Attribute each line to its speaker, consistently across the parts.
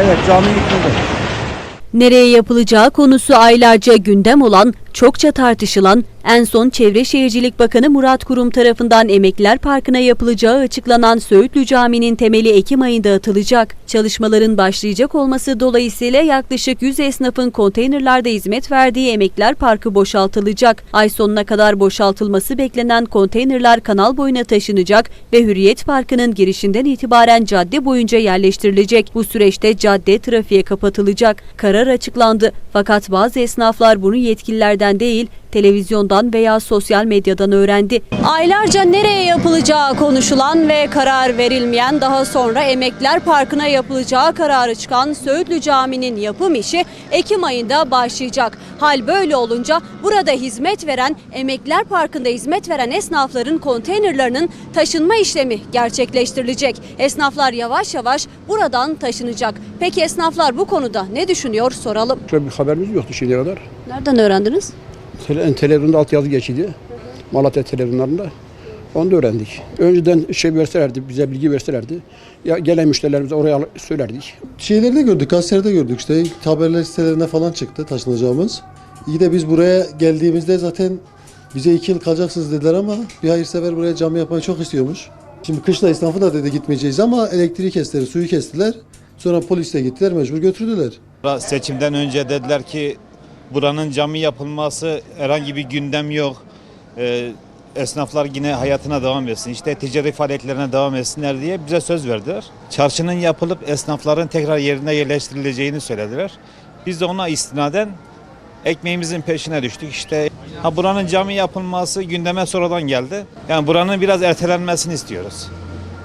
Speaker 1: Evet cami yıkıldı.
Speaker 2: Nereye yapılacağı konusu aylarca gündem olan, çokça tartışılan, en son Çevre Şehircilik Bakanı Murat Kurum tarafından Emekliler Parkı'na yapılacağı açıklanan Söğütlü Camii'nin temeli Ekim ayında atılacak. Çalışmaların başlayacak olması dolayısıyla yaklaşık 100 esnafın konteynerlarda hizmet verdiği Emekliler Parkı boşaltılacak. Ay sonuna kadar boşaltılması beklenen konteynerler kanal boyuna taşınacak ve Hürriyet Parkı'nın girişinden itibaren cadde boyunca yerleştirilecek. Bu süreçte cadde trafiğe kapatılacak. Karar açıklandı. Fakat bazı esnaflar bunu yetkililerden değil, televizyondan veya sosyal medyadan öğrendi. Aylarca nereye yapılacağı konuşulan ve karar verilmeyen daha sonra Emekliler Parkı'na yapılacağı kararı çıkan Söğütlü Camii'nin yapım işi Ekim ayında başlayacak. Hal böyle olunca burada hizmet veren, Emekliler Parkı'nda hizmet veren esnafların konteynerlarının taşınma işlemi gerçekleştirilecek. Esnaflar yavaş yavaş buradan taşınacak. Peki esnaflar bu konuda ne düşünüyor soralım.
Speaker 3: Şöyle bir haberimiz yoktu şimdiye kadar.
Speaker 2: Nereden öğrendiniz?
Speaker 3: Tele, televizyonda altyazı geçiydi. Malatya televizyonlarında. Onu da öğrendik. Önceden şey verselerdi, bize bilgi verselerdi. Ya gelen müşterilerimize oraya söylerdik.
Speaker 4: Şeyleri de gördük, gazetelerde gördük işte. Haberler sitelerine falan çıktı taşınacağımız. İyi de biz buraya geldiğimizde zaten bize iki yıl kalacaksınız dediler ama bir hayırsever buraya cami yapmayı çok istiyormuş. Şimdi kışla esnafı da dedi gitmeyeceğiz ama elektriği kestiler, suyu kestiler. Sonra polisle gittiler mecbur götürdüler.
Speaker 5: Seçimden önce dediler ki buranın cami yapılması herhangi bir gündem yok. Ee, esnaflar yine hayatına devam etsin. İşte ticari faaliyetlerine devam etsinler diye bize söz verdiler. Çarşının yapılıp esnafların tekrar yerine yerleştirileceğini söylediler. Biz de ona istinaden ekmeğimizin peşine düştük. İşte ha buranın cami yapılması gündeme sonradan geldi. Yani buranın biraz ertelenmesini istiyoruz.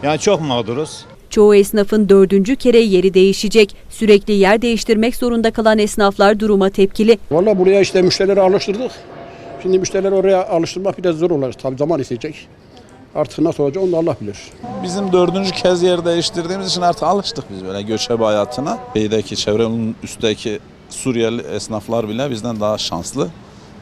Speaker 5: Yani çok mağduruz.
Speaker 2: Çoğu esnafın dördüncü kere yeri değişecek. Sürekli yer değiştirmek zorunda kalan esnaflar duruma tepkili.
Speaker 3: Vallahi buraya işte müşterileri alıştırdık. Şimdi müşterileri oraya alıştırmak biraz zor olacak. Tabii zaman isteyecek. Artık nasıl olacak onu da Allah bilir.
Speaker 6: Bizim dördüncü kez yer değiştirdiğimiz için artık alıştık biz böyle göçebe hayatına. Beydeki çevrenin üstteki Suriyeli esnaflar bile bizden daha şanslı.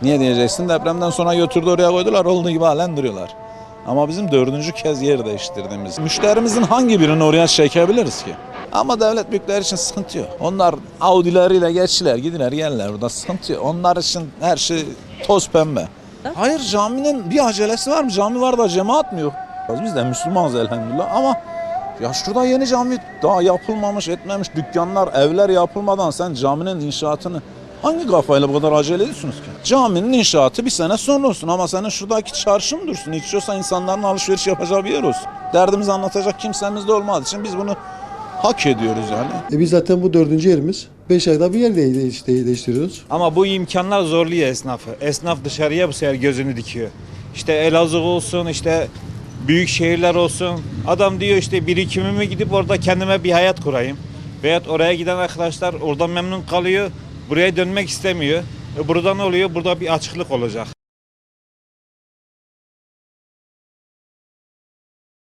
Speaker 6: Niye diyeceksin depremden sonra götürdü oraya koydular olduğu gibi halen duruyorlar. Ama bizim dördüncü kez yer değiştirdiğimiz. Müşterimizin hangi birini oraya çekebiliriz ki? Ama devlet büyükler için sıkıntı yok. Onlar Audi'leriyle geçtiler, gidiler, gelirler. Burada sıkıntı yok. Onlar için her şey toz pembe. Hayır caminin bir acelesi var mı? Cami var da cemaat mı yok? Biz de Müslümanız elhamdülillah ama ya şurada yeni cami daha yapılmamış etmemiş dükkanlar evler yapılmadan sen caminin inşaatını hangi kafayla bu kadar acele ediyorsunuz ki? Caminin inşaatı bir sene sonra olsun ama senin şuradaki çarşı mı dursun? Hiç yoksa insanların alışveriş yapacağı bir yer olsun. Derdimizi anlatacak kimsemiz de olmadığı için biz bunu hak ediyoruz yani.
Speaker 4: E biz zaten bu dördüncü yerimiz. Beş ayda bir yer de- değiş- değiştiriyoruz.
Speaker 5: Ama bu imkanlar zorluyor esnafı. Esnaf dışarıya bu sefer gözünü dikiyor. İşte Elazığ olsun, işte büyük şehirler olsun. Adam diyor işte birikimimi gidip orada kendime bir hayat kurayım. Veyahut oraya giden arkadaşlar oradan memnun kalıyor. Buraya dönmek istemiyor. E burada ne oluyor? Burada bir açıklık olacak.